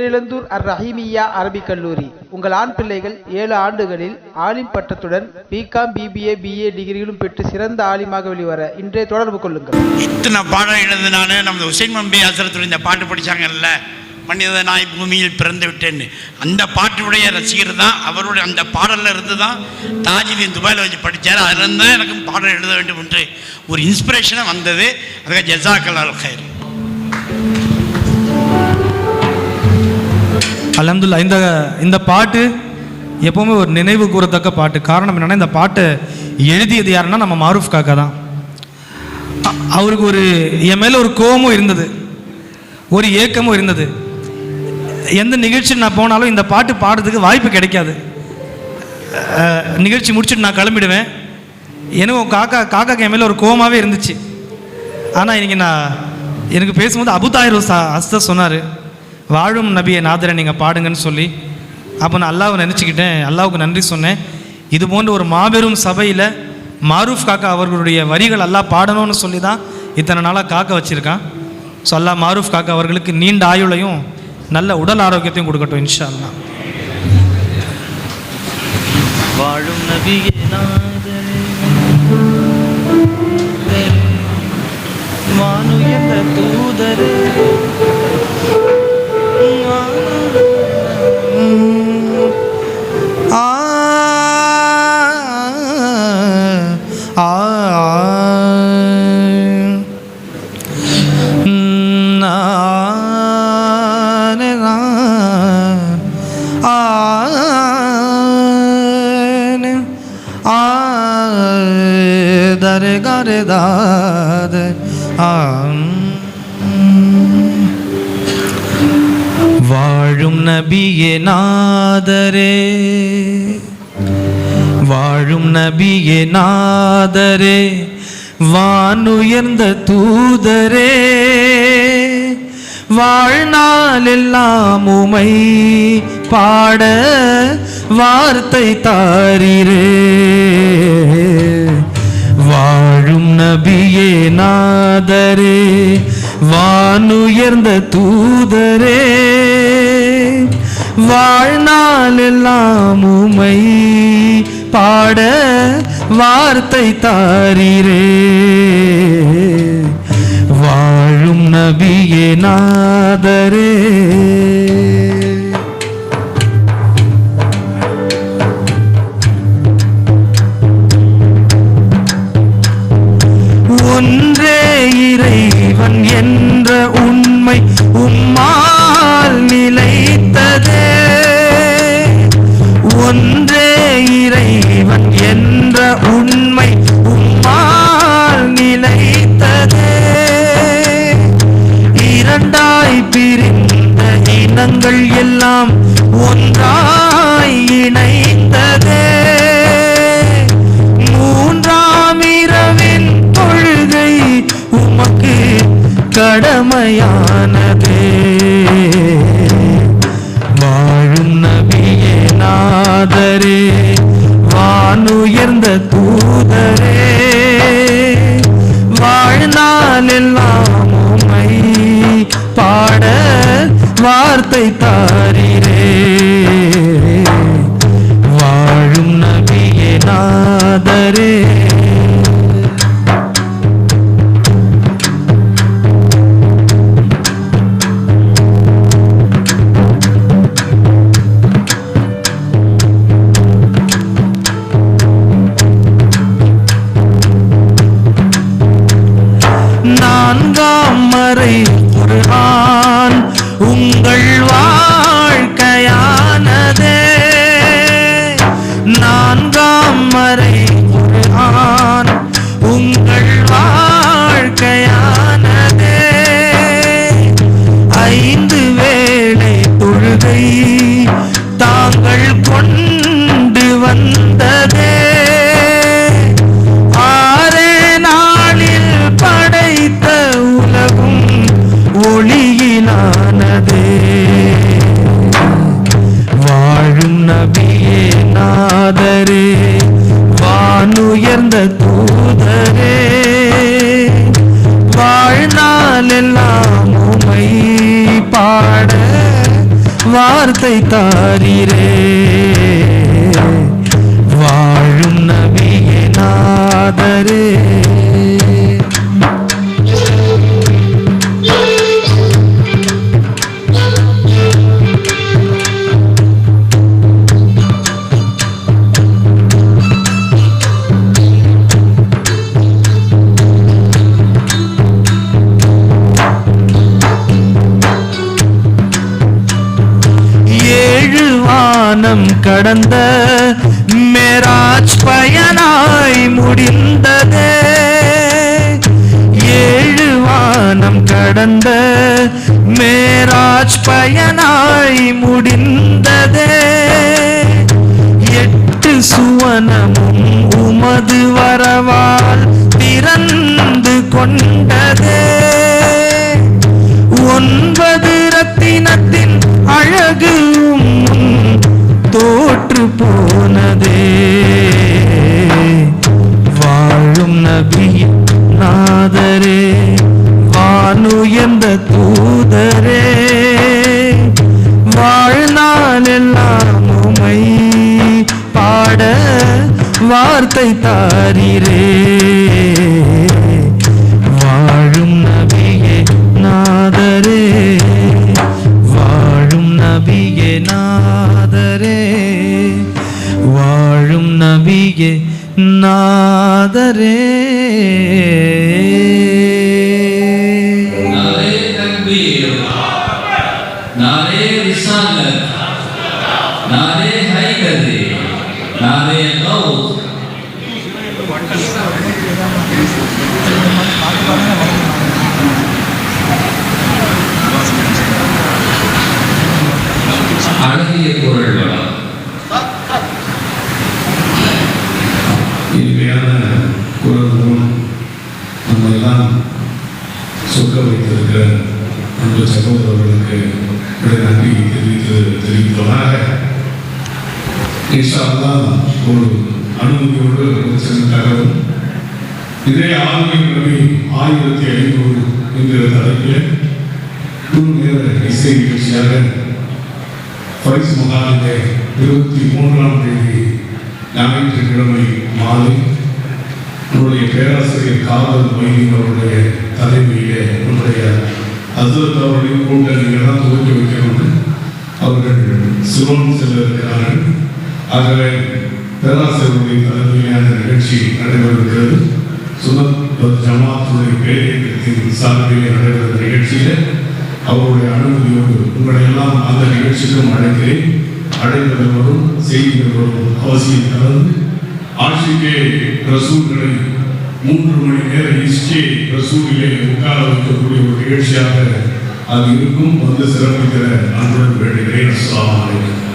பேரிழந்தூர் அர் ரஹீமியா அரபிக் கல்லூரி. உங்கள் ஆண் பிள்ளைகள் ஏழு ஆண்டுகளில் ஆலிம் பட்டத்துடன் பிகாம் பிபிஏ பிஏ டிகிரிகளும் பெற்று சிறந்த ஆலிமாக வெளிவர இன்றைய தொடர்பு கொள்ளுங்கள். இத்தனை பாடம் எழுதினானே நமது ஹுசைன் மம்பி அசரத்தில் இந்த பாட்டு படிச்சாங்கல்ல? மனித நாய் பூமியில் பிறந்து விட்டேன்னு. அந்த பாட்டுடைய ரசிகர் தான் அவருடைய அந்த பாடலில் இருந்து தான் தாஜிதீன் துபாயில் வச்சு படித்தார் அதுலேருந்து தான் எனக்கு பாடம் எழுத வேண்டும் என்று ஒரு இன்ஸ்பிரேஷனாக வந்தது. அதுக்காக ஜசாக்கல் அல் அலமதுல்லா இந்த இந்த பாட்டு எப்பவுமே ஒரு நினைவு கூறத்தக்க பாட்டு. காரணம் என்னன்னா இந்த பாட்டை எழுதியது யாருன்னா நம்ம மாரூஃப் காக்கா தான். அவருக்கு ஒரு என் மேல ஒரு கோபமும் இருந்தது. ஒரு ஏக்கமும் இருந்தது. எந்த நிகழ்ச்சி நான் போனாலும் இந்த பாட்டு பாடுறதுக்கு வாய்ப்பு கிடைக்காது. நிகழ்ச்சி முடிச்சுட்டு நான் கிளம்பிடுவேன். எனக்கு காக்கா காக்காக்கு என் மேல ஒரு கோவமாகவே இருந்துச்சு. ஆனால் இன்னைக்கு நான் எனக்கு பேசும்போது அபுதாயிர் அஸ்த சொன்னார். வாழும் நபியை நாதரை நீங்கள் பாடுங்கன்னு சொல்லி அப்போ நான் அல்லாவை நினச்சிக்கிட்டேன். அல்லாவுக்கு நன்றி சொன்னேன். இது போன்ற ஒரு மாபெரும் சபையில் மாரூஃப் காக்கா அவர்களுடைய வரிகள் அல்லா பாடணும்னு சொல்லி தான் இத்தனை நாளாக காக்க வச்சுருக்கான். ஸோ அல்லாஹ் மாரூஃப் காக்கா அவர்களுக்கு நீண்ட ஆயுளையும் நல்ல உடல் ஆரோக்கியத்தையும் கொடுக்கட்டும் இன்ஷா அல்லாஹ் வாழும் நபியே நாதரே வானுயர்ந்த தூதரே. தரே கரே வாழும் நபியே நாதரே. வாழும் நபியே நாதரே. வானுயர்ந்த தூதரே. வாழ்நாளெல்லாம் உமை பாட வார்த்தை தாரிரே. நபியே நாதரே வானுயர்ந்த தூதரே வாழ்நாளெல்லாம் உமை பாட வார்த்தை தாரிரே. வாழும் நபியே நாதரே எல்லாம் ஒன்றாய் இணைந்ததே மூன்றாம் இரவின் தொழுகை உமக்கு கடமையானதே. வாழும் நபியே நாதரே வானுயர்ந்த தூதரே. வார்த்தை தாரிரே. வாழும் நபியே நாதரே. வார்த்தை தாரீரே. காலம் கடந்த மேராஜ் பயனாய் முடிந்ததே. ஏழு வானம் கடந்த மேராஜ் பயனாய் முடிந்ததே. எட்டு சுவனமும் உமது வரவால் திறந்து கொண்டதே. ஒன்பது ரத்தினத்தின் அழகு போனதே. வாழும் நபியின் நாதரே வானுயர்ந்த தூதரே. வாழ்நாள் எல்லாம் உமை பாட வார்த்தை தாரிரே. नारे रिसालत नारे हैदरी नारे गौस அழகிய குரல் வளம் இனிமையான குரலும் நம்ம எல்லாம் சொக்க வைத்திருக்கிற அன்பு சகோதரர்களுக்கு என்னுடைய நன்றி தெரிவித்து தெரிவித்தவனாக இன்ஷா அல்லாஹ் ஒரு அனுமதியோடு ஒரு சின்ன தகவல் இதே ஆன்மீக நபி ஆயிரத்தி ஐநூறு என்ற தலைப்பில் குழு நேர இசை நிகழ்ச்சியாக பரிசு முகாமிலே இருபத்தி மூன்றாம் தேதி ஞாயிற்றுக்கிழமை மாலை நம்முடைய பேராசிரியர் காதல் மைதீன் அவருடைய தலைமையிலே நம்முடைய அசரத் அவர்களின் கூட்டணியை தான் துவக்கி வைக்கணும்னு அவர்கள் சிவம் செல்லிருக்கிறார்கள் ஆகவே பேராசிரியருடைய தலைமையிலான நிகழ்ச்சி நடைபெறுகிறது. சுனத் ஜமாத்துடைய பேரியக்கத்தின் சார்பில் நடைபெறுகிற நிகழ்ச்சியில் அவருடைய அனுமதியோடு உங்களை எல்லாம் அந்த நிகழ்ச்சிக்கும் அழைக்கிறேன். அழைப்பதோடும் செய்திகளோடும் அவசியம் கலந்து ஆட்சிக்கே ரசூல்களை மூன்று மணி நேர இஸ்கே ரசூலிலே உட்கார வைக்கக்கூடிய ஒரு நிகழ்ச்சியாக அது இருக்கும். வந்து சிறப்பிக்கிற அன்புடன் வேண்டுகிறேன். அஸ்ஸலாமு அலைக்கும்.